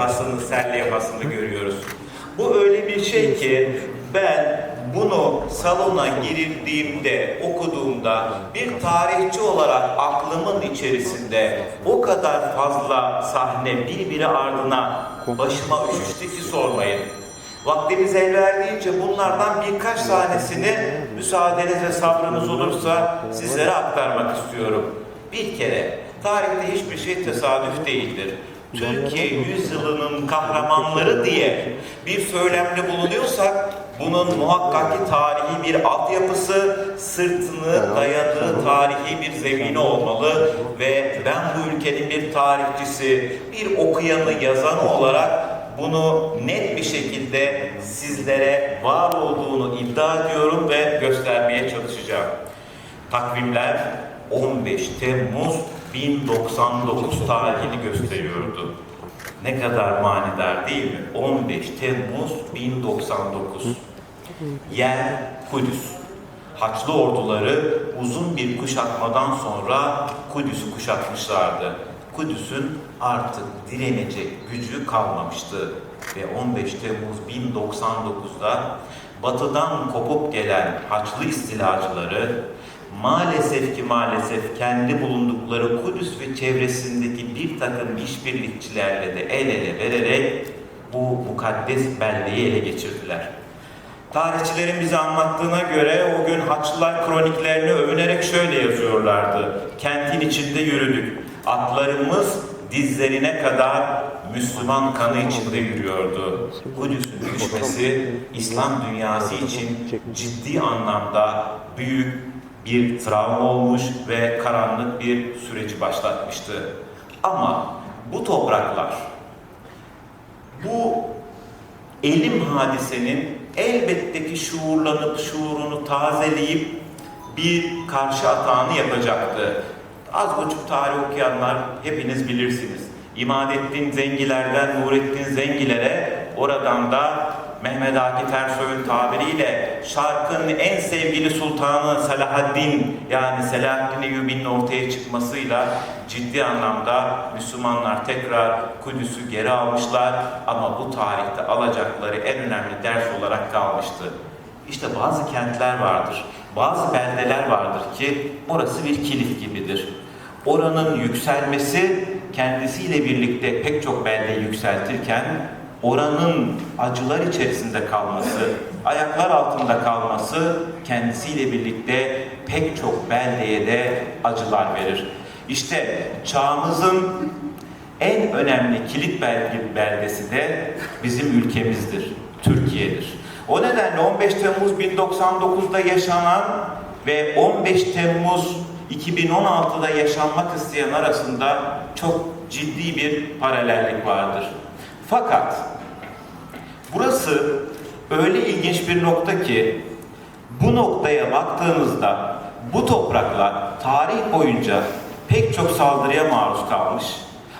levhasını, ser levhasını görüyoruz. Bu öyle bir şey ki ben bunu salona girdiğimde, okuduğumda bir tarihçi olarak aklımın içerisinde o kadar fazla sahne birbiri ardına başıma üşüştü ki sormayın. Vaktimiz el verdiğince bunlardan birkaç tanesini müsaadeniz ve sabrınız olursa sizlere aktarmak istiyorum. Bir kere tarihte hiçbir şey tesadüf değildir. Türkiye yüzyılının kahramanları diye bir söylemde bulunuyorsak bunun muhakkak ki tarihi bir altyapısı, sırtını dayadığı tarihi bir zemini olmalı ve ben bu ülkenin bir tarihçisi, bir okuyanı, yazanı olarak bunu net bir şekilde sizlere var olduğunu iddia ediyorum ve göstermeye çalışacağım. Takvimler 15 Temmuz 1099 tarihini gösteriyordu. Ne kadar manidar değil mi? 15 Temmuz 1099. Yer Kudüs. Haçlı orduları uzun bir kuşatmadan sonra Kudüs'ü kuşatmışlardı. Kudüs'ün artık direnecek gücü kalmamıştı. Ve 15 Temmuz 1099'da batıdan kopup gelen Haçlı istilacıları maalesef ki maalesef kendi bulundukları Kudüs ve çevresindeki bir takım işbirlikçilerle de el ele vererek bu mukaddes belleği ele geçirdiler. Tarihçilerin bize anlattığına göre o gün Haçlılar kroniklerini övünerek şöyle yazıyorlardı. Kentin içinde yürüdük. Atlarımız dizlerine kadar Müslüman kanı içinde yürüyordu. Kudüs'ün düşmesi İslam dünyası için ciddi anlamda büyük bir travma olmuş ve karanlık bir süreci başlatmıştı. Ama bu topraklar bu elim hadisenin elbette ki şuurlanıp şuurunu tazeleyip bir karşı atağını yapacaktı. Az buçuk tarih okuyanlar hepiniz bilirsiniz. İmadettin Zengiler'den Nurettin Zengilere oradan da Mehmet Akif Ersoy'un tabiriyle şarkın en sevgili sultanı Selahaddin yani Selahaddin Eyyubi'nin ortaya çıkmasıyla ciddi anlamda Müslümanlar tekrar Kudüs'ü geri almışlar ama bu tarihte alacakları en önemli ders olarak kalmıştı. İşte bazı kentler vardır, bazı beldeler vardır ki orası bir kilif gibidir. Oranın yükselmesi kendisiyle birlikte pek çok belde yükseltirken oranın acılar içerisinde kalması, ayaklar altında kalması kendisiyle birlikte pek çok beldeye de acılar verir. İşte çağımızın en önemli kilit beldesi de bizim ülkemizdir, Türkiye'dir. O nedenle 15 Temmuz 1099'da yaşanan ve 15 Temmuz 2016'da yaşanmak isteyen arasında çok ciddi bir paralellik vardır. Fakat burası öyle ilginç bir nokta ki bu noktaya baktığınızda bu topraklar tarih boyunca pek çok saldırıya maruz kalmış.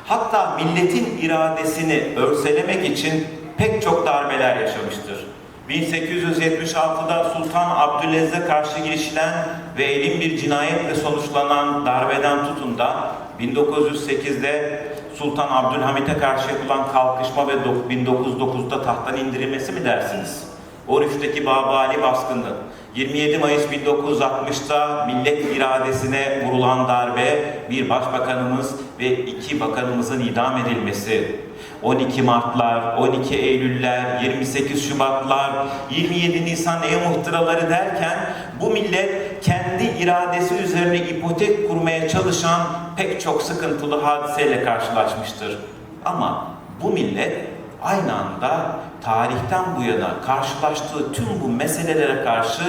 Hatta milletin iradesini örselemek için pek çok darbeler yaşamıştır. 1876'da Sultan Abdülaziz'e karşı girişilen ve elin bir cinayetle sonuçlanan darbeden tutun da 1908'de Sultan Abdülhamit'e karşı yapılan kalkışma ve 1909'da tahttan indirilmesi mi dersiniz? 13'teki Babali baskını, 27 Mayıs 1960'da millet iradesine vurulan darbe, bir başbakanımız ve iki bakanımızın idam edilmesi, 12 Martlar, 12 Eylüller, 28 Şubatlar, 27 Nisan ev muhtıraları derken bu millet kendi iradesi üzerine ipotek kurmaya çalışan pek çok sıkıntılı hadiseyle karşılaşmıştır. Ama bu millet aynı anda tarihten bu yana karşılaştığı tüm bu meselelere karşı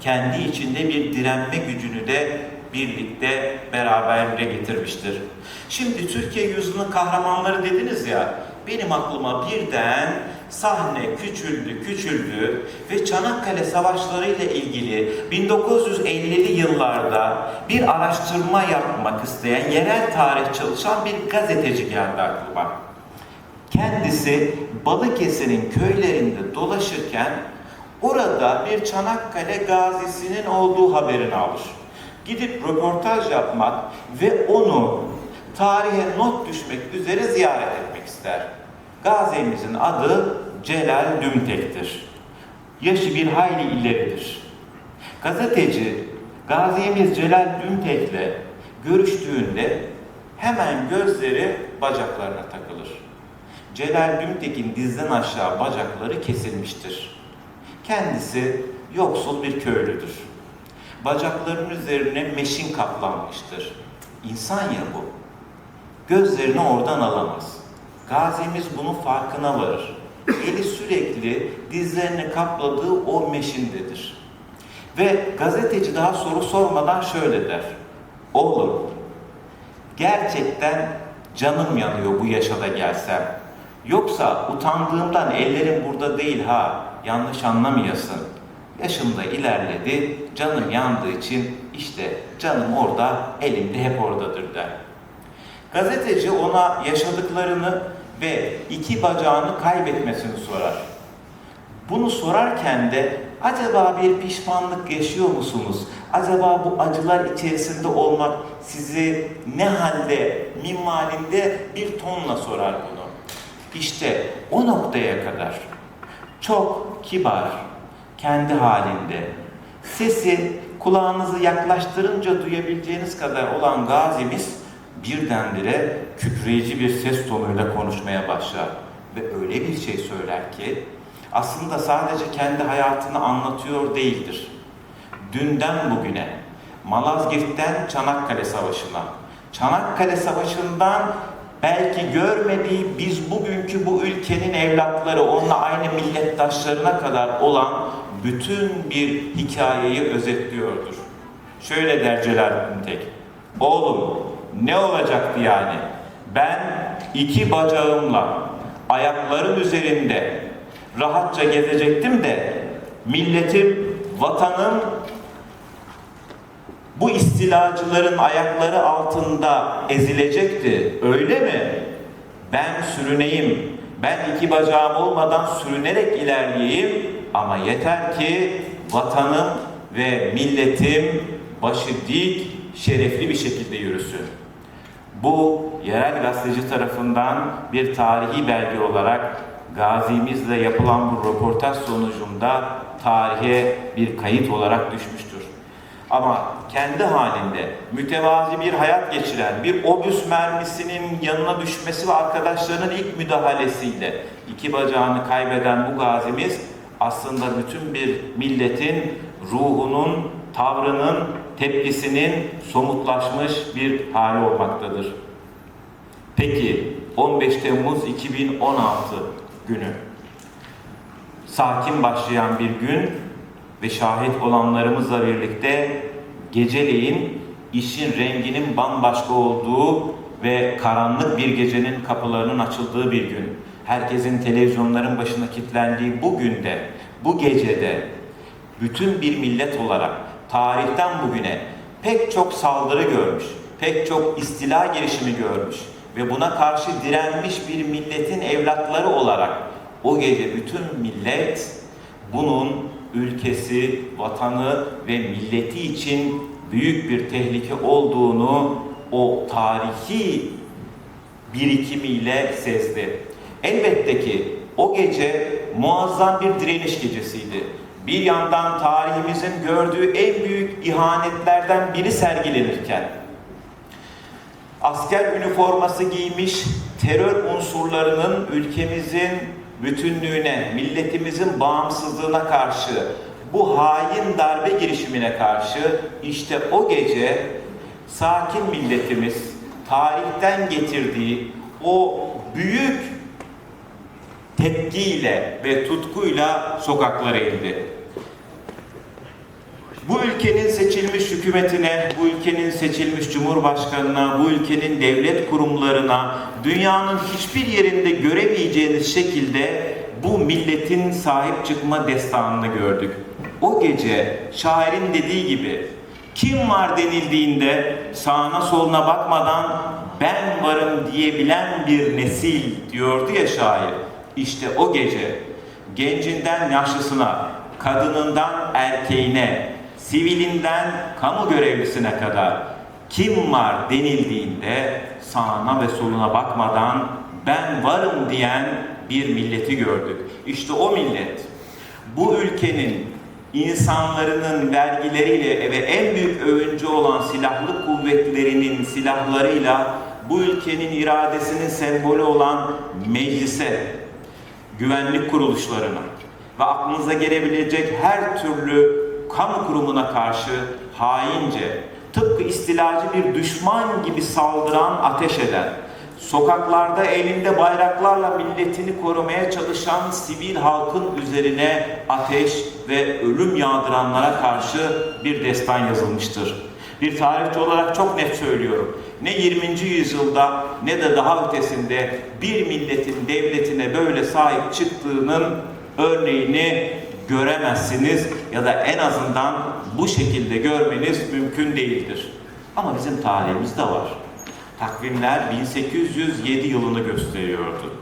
kendi içinde bir direnme gücünü de birlikte beraberinde getirmiştir. Şimdi Türkiye yüzyılının kahramanları dediniz ya, benim aklıma birden sahne küçüldü, küçüldü ve Çanakkale Savaşları ile ilgili 1950'li yıllarda bir araştırma yapmak isteyen yerel tarih çalışan bir gazeteci geldi aklıma. Kendisi Balıkesir'in köylerinde dolaşırken orada bir Çanakkale gazisinin olduğu haberini alır. Gidip röportaj yapmak ve onu tarihe not düşmek üzere ziyaret etmek ister. Gazimizin adı Celal Dümtek'tir. Yaşı bir hayli ileridir. Gazeteci Gazimiz Celal Dümtek'le görüştüğünde hemen gözleri bacaklarına takılır. Celal Dümtek'in dizden aşağı bacakları kesilmiştir. Kendisi yoksul bir köylüdür. Bacaklarının üzerine meşin kaplanmıştır. İnsan ya bu. Gözlerini oradan alamaz. Gazimiz bunun farkına varır. Eli sürekli dizlerini kapladığı o meşindedir. Ve gazeteci daha soru sormadan şöyle der. Oğlum, gerçekten canım yanıyor bu yaşa da gelsem. Yoksa utandığımdan ellerim burada değil ha, yanlış anlamayasın. Yaşım da ilerledi, canım yandığı için işte canım orada, elimde hep oradadır der. Gazeteci ona yaşadıklarını ve iki bacağını kaybetmesini sorar. Bunu sorarken de acaba bir pişmanlık yaşıyor musunuz? Acaba bu acılar içerisinde olmak sizi ne halde, minvalinde bir tonla sorar bunu. İşte o noktaya kadar çok kibar, kendi halinde, sesi kulağınızı yaklaştırınca duyabileceğiniz kadar olan gazimiz birdenbire kükreyici bir ses tonuyla konuşmaya başlar. Ve öyle bir şey söyler ki aslında sadece kendi hayatını anlatıyor değildir. Dünden bugüne, Malazgirt'ten Çanakkale Savaşı'na, Çanakkale Savaşı'ndan belki görmediği biz bugünkü bu ülkenin evlatları, onunla aynı millettaşlarına kadar olan bütün bir hikayeyi özetliyordur. Şöyle der Celal Tek, oğlum ne olacaktı yani? Ben iki bacağımla ayaklarım üzerinde rahatça gezecektim de milletim, vatanım bu istilacıların ayakları altında ezilecekti. Öyle mi? Ben sürüneyim. Ben iki bacağım olmadan sürünerek ilerleyeyim ama yeter ki vatanım ve milletim başı dik, şerefli bir şekilde yürüsün. Bu yerel gazeteci tarafından bir tarihi belge olarak gazimizle yapılan bu röportaj sonucunda tarihe bir kayıt olarak düşmüştür. Ama kendi halinde mütevazi bir hayat geçiren, bir obüs mermisinin yanına düşmesi ve arkadaşlarının ilk müdahalesiyle iki bacağını kaybeden bu gazimiz aslında bütün bir milletin ruhunun, tavrının, tepkisinin somutlaşmış bir hali olmaktadır. Peki 15 Temmuz 2016 günü sakin başlayan bir gün ve şahit olanlarımızla birlikte geceleyin işin renginin bambaşka olduğu ve karanlık bir gecenin kapılarının açıldığı bir gün. Herkesin televizyonların başına kilitlendiği bu günde, bu gecede bütün bir millet olarak tarihten bugüne pek çok saldırı görmüş, pek çok istila girişimi görmüş ve buna karşı direnmiş bir milletin evlatları olarak o gece bütün millet bunun ülkesi, vatanı ve milleti için büyük bir tehlike olduğunu o tarihi birikimiyle sezdi. Elbette ki o gece muazzam bir direniş gecesiydi. Bir yandan tarihimizin gördüğü en büyük ihanetlerden biri sergilenirken, asker üniforması giymiş terör unsurlarının ülkemizin bütünlüğüne, milletimizin bağımsızlığına karşı, bu hain darbe girişimine karşı işte o gece sakin milletimiz tarihten getirdiği o büyük tepkiyle ve tutkuyla sokaklara indi. Bu ülkenin seçilmiş hükümetine, bu ülkenin seçilmiş cumhurbaşkanına, bu ülkenin devlet kurumlarına, dünyanın hiçbir yerinde göremeyeceğiniz şekilde bu milletin sahip çıkma destanını gördük. O gece şairin dediği gibi kim var denildiğinde sağına soluna bakmadan ben varım diyebilen bir nesil diyordu ya şair. İşte o gece gencinden yaşlısına, kadınından erkeğine, sivilinden kamu görevlisine kadar kim var denildiğinde sağına ve soluna bakmadan ben varım diyen bir milleti gördük. İşte o millet bu ülkenin insanların vergileriyle ve en büyük övüncü olan silahlı kuvvetlerinin silahlarıyla bu ülkenin iradesinin sembolü olan meclise, güvenlik kuruluşlarına ve aklınıza gelebilecek her türlü kamu kurumuna karşı haince, tıpkı istilacı bir düşman gibi saldıran, ateş eden, sokaklarda elinde bayraklarla milletini korumaya çalışan sivil halkın üzerine ateş ve ölüm yağdıranlara karşı bir destan yazılmıştır. Bir tarihçi olarak çok net söylüyorum. Ne 20. yüzyılda ne de daha ötesinde bir milletin devletine böyle sahip çıktığının örneğini göremezsiniz ya da en azından bu şekilde görmeniz mümkün değildir. Ama bizim tarihimizde var. Takvimler 1807 yılını gösteriyordu.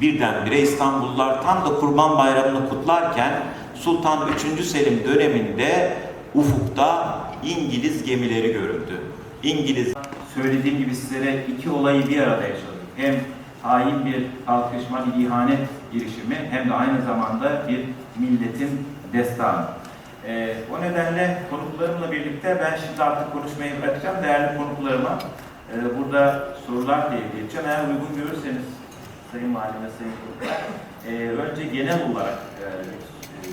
Birdenbire İstanbullular tam da Kurban Bayramı'nı kutlarken Sultan 3. Selim döneminde ufukta İngiliz gemileri görüldü. İngiliz söylediğim gibi sizlere iki olayı bir arada yaşadık. Hem hain bir kalkışma, bir ihanet girişimi hem de aynı zamanda bir milletin destanı. Ee, o nedenle konuklarımla birlikte ben şimdi artık konuşmayı bırakacağım. Değerli konuklarıma e, burada sorular tevdi edeceğim. Eğer uygun görürseniz Sayın Valim Sayın Konuklar, e, önce genel olarak e, e,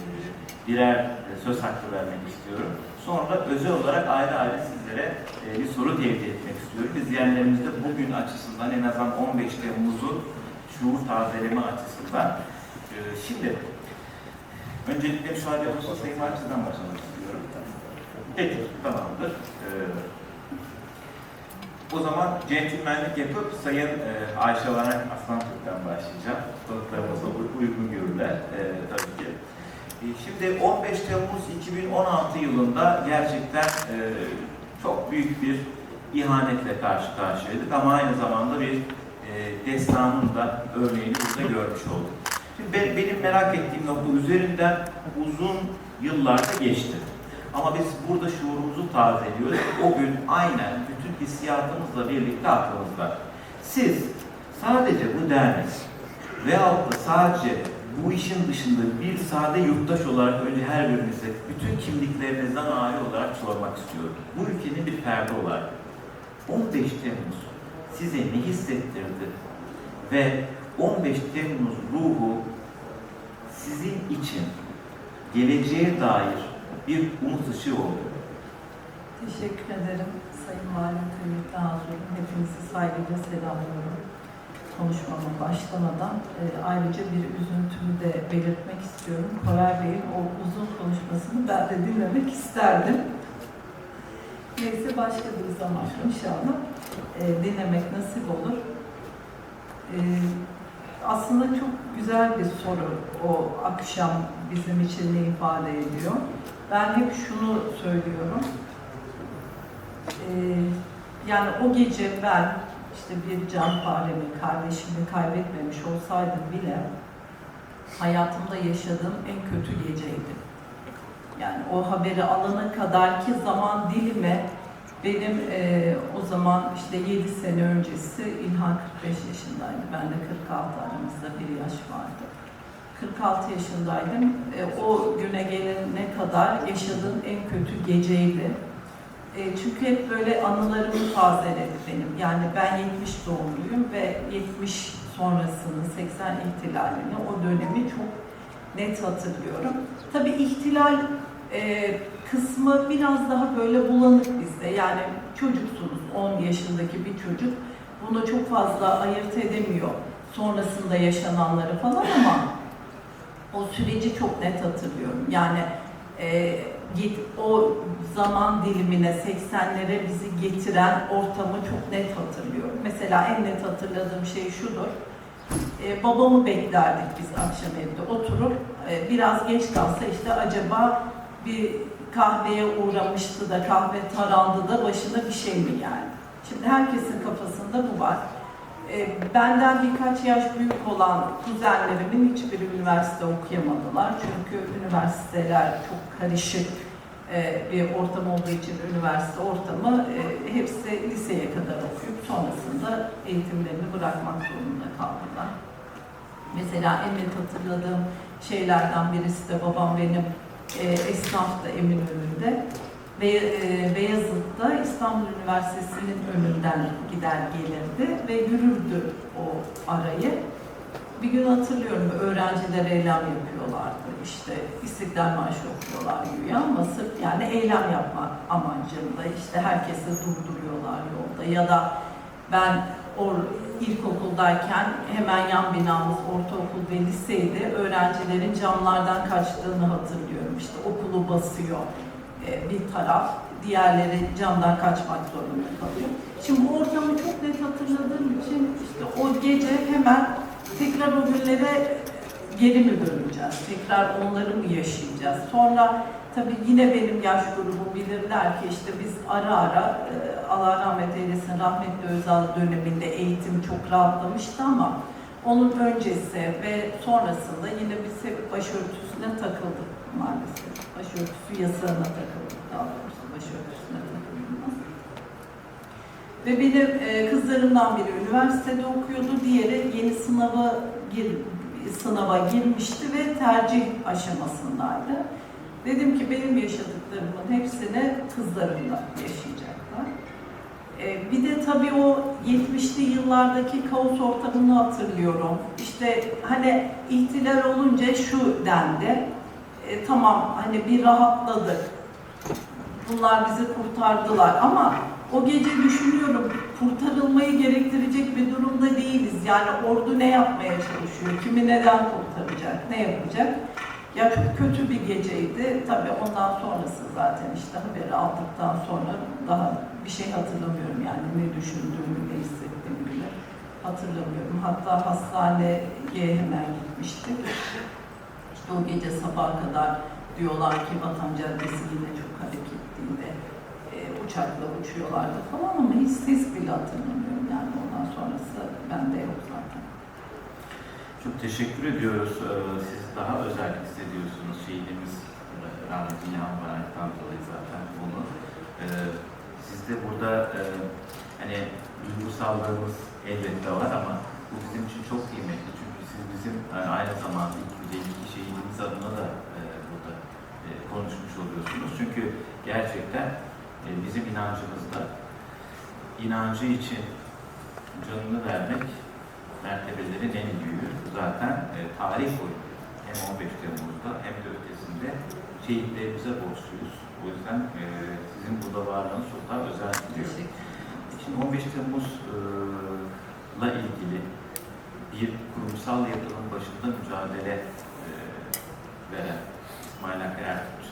birer e, söz hakkı vermek istiyorum. Sonra özel olarak ayrı ayrı sizlere e, bir soru tevdi etmek istiyorum. İzleyenlerimiz de bugün açısından en azından 15 Temmuz'un şuur tazeleme açısından. E, şimdi öncelikle müsaade olursa Sayın Valim başlamak istiyorum. Peki, tamamdır. E, o zaman centilmenlik yapıp Sayın e, Ayşe Varak Aslan Türk'ten başlayacağım. Konuklarımız da uy- uygun görürler e, tabii ki. E, Şimdi 15 Temmuz 2016 yılında gerçekten e, çok büyük bir ihanetle karşı karşıyaydık ama aynı zamanda bir e, destanın da örneğini burada görmüş olduk. Şimdi be- benim merak ettiğim nokta üzerinden uzun yıllarda geçti. Ama biz burada şuurumuzu tazeliyoruz. O gün aynen bütün hissiyatımızla birlikte aklımızda. Siz sadece bu dernek veyahut da sadece bu işin dışında bir sade yurttaş olarak önce her birinize bütün kimliklerinizden ayrı olarak sormak istiyorum. Bu ülkenin bir ferdi olarak 15 Temmuz size ne hissettirdi? Ve 15 Temmuz ruhu sizin için geleceğe dair bir umut ışığı oldu. Teşekkür ederim Sayın Valim Kıymetli Hazurum. Hepinizi saygıyla selamlıyorum. Konuşmama başlamadan e, ayrıca bir üzüntümü de belirtmek istiyorum. Koray Bey'in o uzun konuşmasını ben de dinlemek isterdim. Neyse başka bir zaman inşallah e, dinlemek nasip olur. E, aslında çok güzel bir soru o akşam bizim için ne ifade ediyor. Ben hep şunu söylüyorum. Ee, yani o gece ben işte bir can faremi, kardeşimi kaybetmemiş olsaydım bile hayatımda yaşadığım en kötü geceydi. Yani o haberi alana kadar ki zaman dilime benim e, o zaman işte 7 sene öncesi İlhan 45 yaşındaydı. Ben de 46 aramızda bir yaş vardı. 46 yaşındaydım. E, o güne gelene kadar yaşadığım en kötü geceydi. E, çünkü hep böyle anılarımı tazeledi benim. Yani ben 70 doğumluyum ve 70 sonrasını, 80 ihtilalini, o dönemi çok net hatırlıyorum. Tabii ihtilal e, kısmı biraz daha böyle bulanık bizde. Yani çocuksunuz, 10 yaşındaki bir çocuk bunu çok fazla ayırt edemiyor sonrasında yaşananları falan ama o süreci çok net hatırlıyorum. Yani e, git o zaman dilimine 80'lere bizi getiren ortamı çok net hatırlıyorum. Mesela en net hatırladığım şey şudur. E, babamı beklerdik biz akşam evde oturup e, biraz geç kalsa işte acaba bir kahveye uğramıştı da kahve tarandı da başına bir şey mi geldi? Şimdi herkesin kafasında bu var. E, benden birkaç yaş büyük olan kuzenlerimin hiçbiri üniversite okuyamadılar. Çünkü üniversiteler çok karışık e, bir ortam olduğu için üniversite ortamı e, hepsi liseye kadar okuyup sonrasında eğitimlerini bırakmak zorunda kaldılar. Mesela en net hatırladığım şeylerden birisi de babam benim e, esnaftı Eminönü'nde. Ve e, Beyazıt'ta İstanbul Üniversitesi'nin önünden gider gelirdi ve yürürdü o arayı. Bir gün hatırlıyorum öğrenciler eylem yapıyorlardı. İşte İstiklal Marşı okuyorlar güya ama sırf yani eylem yapmak amacında işte herkesi durduruyorlar yolda ya da ben or, ilkokuldayken hemen yan binamız ortaokul ve liseydi. Öğrencilerin camlardan kaçtığını hatırlıyorum. İşte okulu basıyor e, bir taraf, diğerleri camdan kaçmak zorunda kalıyor. Şimdi bu ortamı çok net hatırladığım için işte o gece hemen tekrar o günlere geri mi döneceğiz? Tekrar onları mı yaşayacağız? Sonra tabii yine benim yaş grubum bilirler ki işte biz ara ara e, Allah rahmet eylesin rahmetli Özal döneminde eğitim çok rahatlamıştı ama onun öncesi ve sonrasında yine biz hep başörtüsüne takıldık maalesef. Başörtüsü yasağına takıldık daha doğrusu başörtüsüne takıldık. Ve benim e, kızlarımdan biri üniversitede okuyordu, diğeri yeni sınava gir, sınava girmişti ve tercih aşamasındaydı. Dedim ki benim yaşadıklarımın hepsini kızlarım da yaşayacaklar. E, bir de tabii o 70'li yıllardaki kaos ortamını hatırlıyorum. İşte hani ihtilal olunca şu dendi. E, tamam hani bir rahatladık. Bunlar bizi kurtardılar ama o gece düşünüyorum kurtarılmayı gerektirecek bir durumda değiliz. Yani ordu ne yapmaya çalışıyor? Kimi neden kurtaracak? Ne yapacak? Ya çok kötü bir geceydi. Tabii ondan sonrası zaten işte haberi aldıktan sonra daha bir şey hatırlamıyorum yani ne düşündüğümü, ne hissettiğimi bile hatırlamıyorum. Hatta hastaneye hemen gitmiştik. İşte o gece sabaha kadar diyorlar ki Vatan Caddesi yine çok hareketliydi. E, uçakla uçuyorlardı falan ama hiç ses bile hatırlamıyorum yani ondan sonrası bende yok. Çok teşekkür ediyoruz. Ee, Siz daha özel hissediyorsunuz şehidimiz e, rahmetli İlhan Barak'tan dolayı zaten bunu. Ee, Siz de burada e, hani duygusallığımız elbette var ama bu bizim için çok kıymetli. Çünkü siz bizim aynı zamanda 252 şehidimiz adına da e, burada konuşmuş oluyorsunuz. Çünkü gerçekten bizim inancımızda inancı için canını vermek mertebelerin en büyüğü zaten e, tarih boyu hem 15 Temmuz'da hem de ötesinde şehitlerimize borçluyuz. O yüzden e, sizin burada varlığınız çok daha özel. Teşekkür Şimdi 15 Temmuz'la ilgili bir kurumsal yapının başında mücadele e, veren İsmail Hakkı Ertuğrul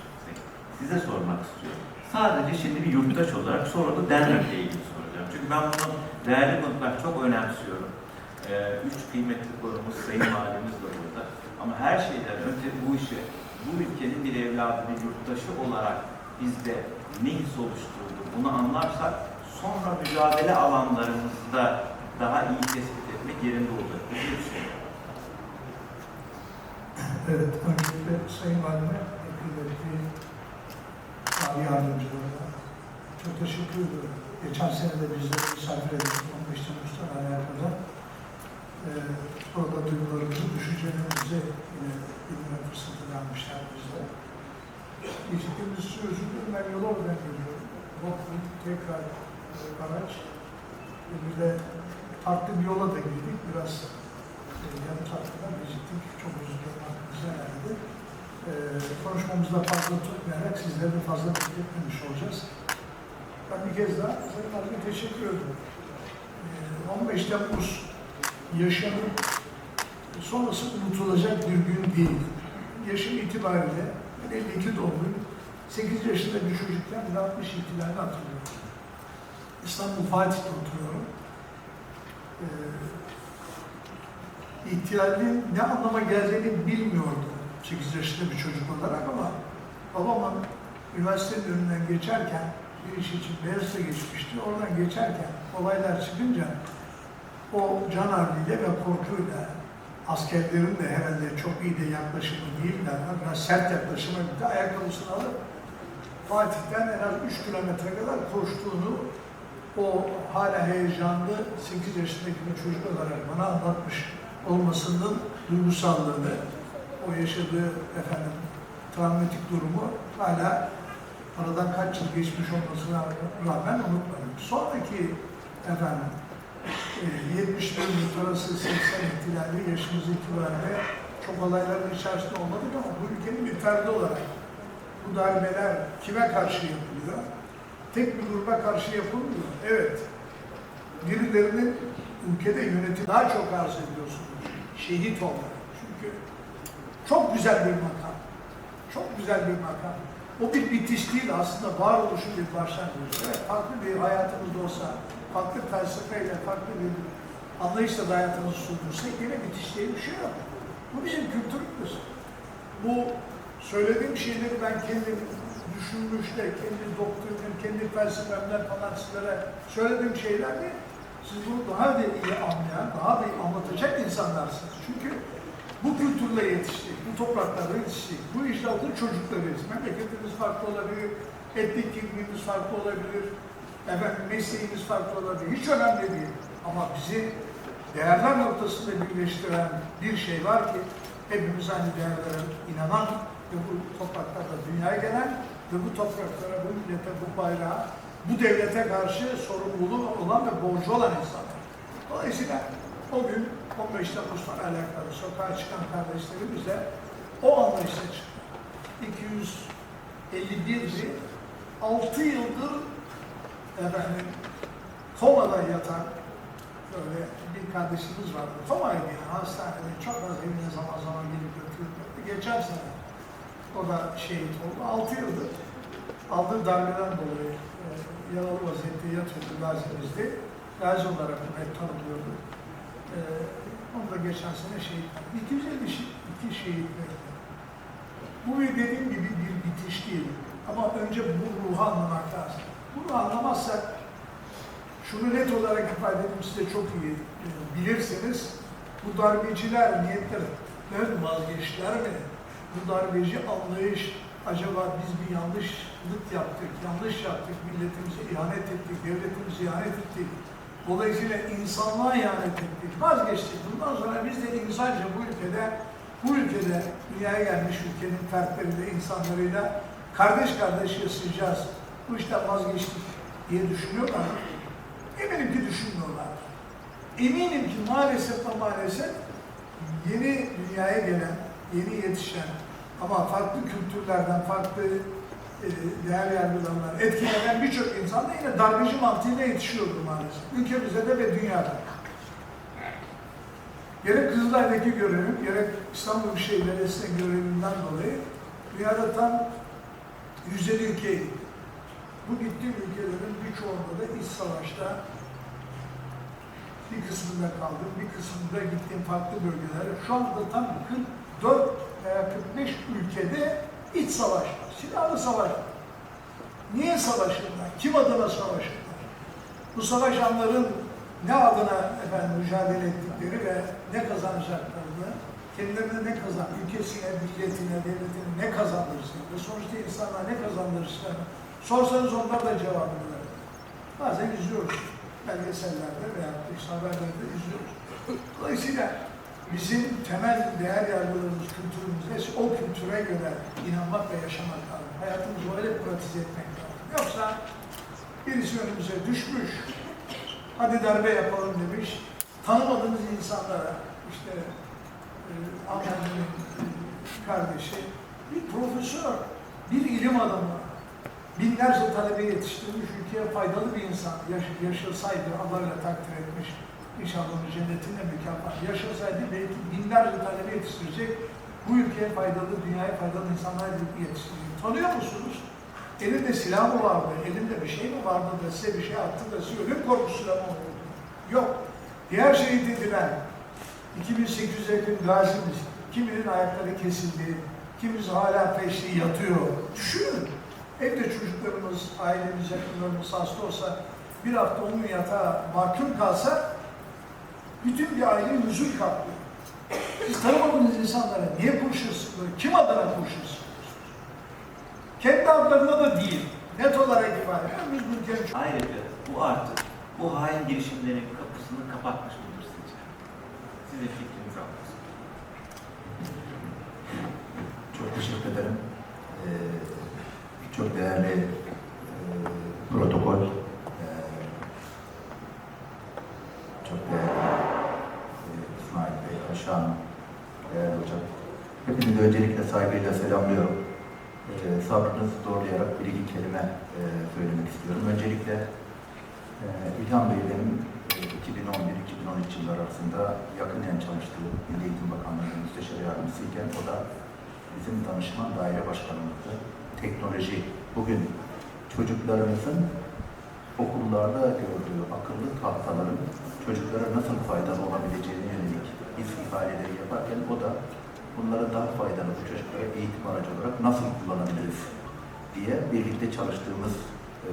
size sormak istiyorum. Sadece şimdi bir yurttaş olarak sonra da dernekle ilgili soracağım. Çünkü ben bunu değerli konuklar çok önemsiyorum. Ee, üç kıymetli konumuz Sayın Valimiz de burada. Ama her şeyden öte bu işi, bu ülkenin bir evladı, bir yurttaşı olarak bizde ne his oluşturdu bunu anlarsak sonra mücadele alanlarımızda daha iyi tespit etmek yerinde olacak. Evet, öncelikle Sayın Valime, kıymetli Vali Yardımcılarına çok teşekkür ediyorum. Geçen sene de bizleri misafir edildik 15 Temmuz'dan alakalı. Ee, orada duygularımızı, düşüncelerimizi yine bilme fırsatı vermişler bize. Geçtiğimiz sözünü ben yola oradan geliyorum. Bakın tekrar e, araç. E, bir de farklı bir yola da girdik. Biraz e, yarım saatinde geciktik. Çok uzun zaman bize geldi. E, konuşmamızda fazla tutmayarak sizleri de fazla bekletmemiş olacağız. Ben bir kez daha Valime teşekkür ederim. E, 15 Temmuz yaşamı sonrası unutulacak bir gün değil. Yaşım itibariyle ben 52 doğumluyum. 8 yaşında bir çocukken 60 ihtilalini hatırlıyorum. İstanbul Fatih'te oturuyorum. Ee, ihtilalin ne anlama geldiğini bilmiyordum 8 yaşında bir çocuk olarak ama babamın üniversitenin önünden geçerken bir iş için Beyazıt'a geçmişti. Oradan geçerken olaylar çıkınca o can havliyle ve korkuyla askerlerin de herhalde çok iyi de yaklaşımı değiller. Biraz sert yaklaşıma gitti. Ayakkabısını alıp Fatih'ten en az 3 kilometre kadar koştuğunu o hala heyecanlı 8 yaşındaki bir çocuk olarak bana anlatmış olmasının duygusallığını, o yaşadığı efendim travmatik durumu hala aradan kaç yıl geçmiş olmasına rağmen unutmadım. Sonraki efendim e, 70 yıl sonrası 80 ihtilali yaşımız itibariyle çok olayların içerisinde olmadık ama bu ülkenin bir olarak bu darbeler kime karşı yapılıyor? Tek bir gruba karşı yapılmıyor. Evet. Birilerinin ülkede yönetim daha çok arz ediyorsunuz. Şehit olmak. Çünkü çok güzel bir makam. Çok güzel bir makam. O bir bitiş değil aslında varoluşun bir başlangıcı. Evet, farklı bir hayatımız olsa, farklı felsefeyle, farklı bir anlayışla da hayatımızı sürdürsek yine bitiş diye bir şey yok. Bu bizim kültürümüz. Bu söylediğim şeyleri ben kendim düşünmüş kendi doktrinim, kendi felsefemden falan sizlere söylediğim şeyler değil. Siz bunu daha da iyi anlayan, daha da iyi anlatacak insanlarsınız. Çünkü bu kültürle yetiştik, bu topraklarda yetiştik, bu icraatlı çocuklarıyız. Memleketimiz farklı olabilir, etnik kimliğimiz farklı olabilir, efendim mesleğimiz farklı olabilir. Hiç önemli değil. Ama bizi değerler noktasında birleştiren bir şey var ki hepimiz aynı değerlere inanan ve bu topraklarda dünyaya gelen ve bu topraklara, bu millete, bu bayrağa, bu devlete karşı sorumluluğu olan ve borcu olan insanlar. Dolayısıyla o gün 15 Temmuz'la alakalı sokağa çıkan kardeşlerimizle o anlayışla çıktı. 251'di. 6 yıldır efendim komada yatan böyle bir kardeşimiz vardı. Komaydı yani hastanede çok az evine zaman zaman gelip götürüyordu. Geçen sene o da şehit oldu. 6 yıldır aldığı darbeden dolayı e, yaralı vaziyette yatıyordu Gazi'mizde. Gazi olarak hep tanımlıyordu. E, onu da geçen sene şehit oldu. 252 şehit verdi. Bu bir dediğim gibi bir bitiş değil. Ama önce bu ruhu anlamak lazım. Bunu anlamazsak şunu net olarak ifade edeyim size çok iyi e, bilirsiniz. Bu darbeciler niyetlerinden vazgeçtiler mi? Bu darbeci anlayış acaba biz bir yanlışlık yaptık, yanlış yaptık, milletimize ihanet ettik, devletimize ihanet ettik. Dolayısıyla insanlığa ihanet ettik, vazgeçtik. Bundan sonra biz de insanca bu ülkede, bu ülkede dünyaya gelmiş ülkenin fertleriyle, insanlarıyla kardeş kardeş yaşayacağız. Bu işten vazgeçtik diye düşünüyorlar. Eminim ki düşünmüyorlar. Eminim ki maalesef ve maalesef yeni dünyaya gelen, yeni yetişen ama farklı kültürlerden, farklı e, değer yargılarından etkilenen birçok insan da yine darbeci mantığıyla yetişiyordu maalesef. Ülkemizde de ve dünyada. Gerek Kızılay'daki görevim, gerek İstanbul Büyükşehir Belediyesi'nin görevimden dolayı dünyada tam 150 ülkeye. Bu gittiğim ülkelerin birçoğunda da iç savaşta bir kısmında kaldım, bir kısmında gittiğim farklı bölgelere. Şu anda tam 44 veya 45 ülkede iç savaş var, silahlı savaş var. Niye savaşırlar? Kim adına savaşırlar? Bu savaşanların ne adına efendim mücadele ettikleri ve ne kazanacaklarını, kendilerine ne kazan, ülkesine, milletine, devletine ne kazandırırsa ve sonuçta insanlar ne kazandırırsa sorsanız onlar da cevabını verir. Bazen izliyoruz belgesellerde veya haberlerde izliyoruz. Dolayısıyla bizim temel değer yargılarımız, kültürümüz o kültüre göre inanmak ve yaşamak lazım. Hayatımızı öyle pratize etmek lazım. Yoksa birisi önümüze düşmüş, hadi darbe yapalım demiş, tanımadığımız insanlara, işte e, e, kardeşi, bir profesör, bir ilim adamı, binlerce talebe yetiştirmiş, ülkeye faydalı bir insan yaş yaşasaydı, Allah'la takdir etmiş, inşallah onu cennetinde mükafat, yaşasaydı belki binlerce talebe yetiştirecek, bu ülkeye faydalı, dünyaya faydalı insanlar yetiştirecek. Tanıyor musunuz? Elinde silah mı vardı, elinde bir şey mi vardı da size bir şey attı da size ölüm korkusuyla mı oldu? Yok. Diğer şehit edilen 2800 yakın gazimiz, kiminin ayakları kesildi, kimisi hala peşli yatıyor. Düşünün. Evde çocuklarımız, ailemiz, yakınlarımız hasta olsa, bir hafta onun yatağa mahkum kalsa, bütün bir aile huzur kaplıyor. Siz tanımadığınız insanlara niye kurşun sıkılıyor? Kim adına kurşun sıkıyorsunuz? Kendi adlarına da değil. Net olarak ifade. Yani biz bu ülkenin Ayrıca bu artık bu hain girişimlerin kapısını kapatmış mıdır sizce? Sizin fikrinizi almak Çok teşekkür ederim. Ee, çok değerli e, protokol, e, çok değerli e, İsmail Bey, Hanım, değerli hocam. Hepinizi öncelikle saygıyla selamlıyorum. E, sabrınızı zorlayarak bir iki kelime e, söylemek istiyorum. Öncelikle İlhan Bey benim e, 2011-2013 yılları arasında yakından çalıştığı Milli Eğitim Bakanlığı Müsteşar Yardımcısıyken o da bizim danışman daire başkanımızdı. Teknoloji bugün çocuklarımızın okullarda gördüğü akıllı tahtaların çocuklara nasıl faydalı olabileceğine yönelik biz ihaleleri yaparken o da bunları daha faydalı bu çocuklara eğitim aracı olarak nasıl kullanabiliriz diye birlikte çalıştığımız eee,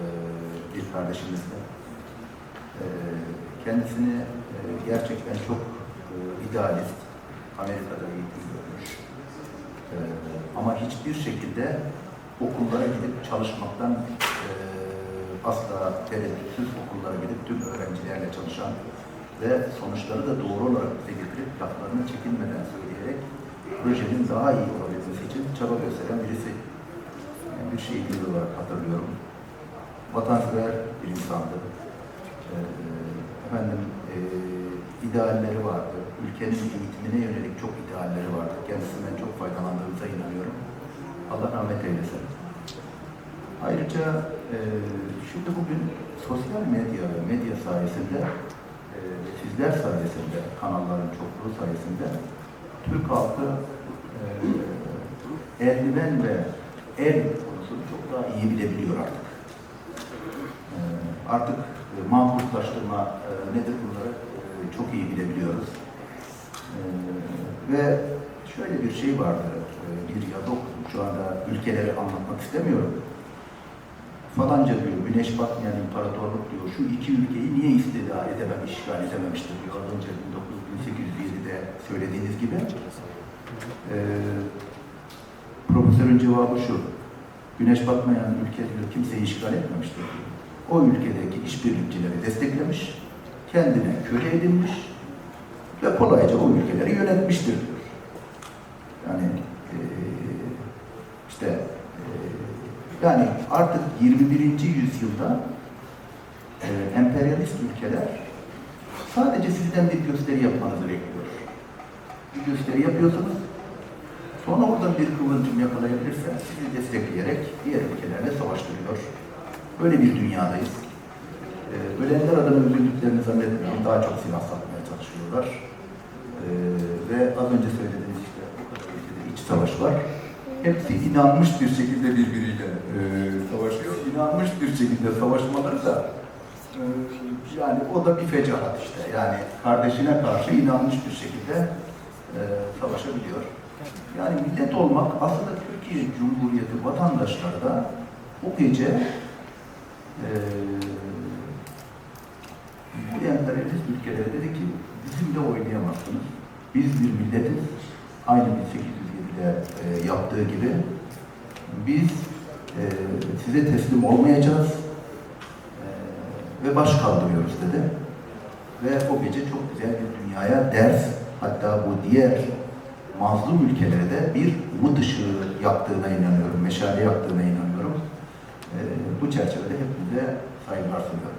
bir kardeşimizle. Eee, kendisini eee, gerçekten çok eee, idealist, Amerika'da eğitim görmüş, ee, ama hiçbir şekilde okullara gidip çalışmaktan e, asla tereddütsüz okullara gidip tüm öğrencilerle çalışan ve sonuçları da doğru olarak bize getirip laflarını çekinmeden söyleyerek projenin daha iyi olabilmesi için çaba gösteren birisi. Yani bir şey olarak hatırlıyorum. Vatansever bir insandı. Ee, efendim e, idealleri vardı. Ülkenin eğitimine yönelik çok idealleri vardı. Kendisinden çok faydalandığımıza inanıyorum. Allah rahmet eylesin. Ayrıca e, şimdi bugün sosyal medya ve medya sayesinde e, sizler sayesinde, kanalların çokluğu sayesinde Türk halkı e, eldiven ve el konusunu çok daha iyi bilebiliyor artık. E, artık e, mankuşlaştırma e, nedir bunları e, çok iyi bilebiliyoruz. E, ve şöyle bir şey vardı, bir yazı okudum. Şu anda ülkeleri anlatmak istemiyorum. Falanca diyor, güneş batmayan imparatorluk diyor, şu iki ülkeyi niye istila edememiş, işgal edememiştir diyor. Az önce 1807'de söylediğiniz gibi. E, profesörün cevabı şu, güneş batmayan ülke kimseyi işgal etmemiştir diyor o ülkedeki işbirlikçileri desteklemiş, kendine köle edinmiş ve kolayca o ülkeleri yönetmiştir diyor. Yani yani artık 21. yüzyılda eee, emperyalist ülkeler sadece sizden bir gösteri yapmanızı bekliyor. Bir gösteri yapıyorsunuz, sonra oradan bir kıvılcım yakalayabilirse sizi destekleyerek diğer ülkelerle savaştırıyor. Böyle bir dünyadayız. Ee, ölenler adına üzüldüklerini zannetmiyorum. Daha çok silah satmaya çalışıyorlar. Ee, ve az önce söylediğiniz işte iç savaş var. Hepsi inanmış bir şekilde birbiriyle e, savaşıyor. İnanmış bir şekilde savaşmaları da e, yani o da bir fecaat işte. Yani kardeşine karşı inanmış bir şekilde e, savaşabiliyor. Yani millet olmak aslında Türkiye Cumhuriyeti vatandaşları da o gece ee, bu emperyalist ülkelere dedi ki bizimle oynayamazsınız. Biz bir milletiz. Aynı 1807'de e, yaptığı gibi biz e, size teslim olmayacağız e, ve baş kaldırıyoruz dedi. Ve o gece çok güzel bir dünyaya ders hatta bu diğer mazlum ülkelere de bir umut ışığı yaktığına inanıyorum, meşale yaktığına inanıyorum. Ee, bu çerçevede hepinize saygılar sunuyorum.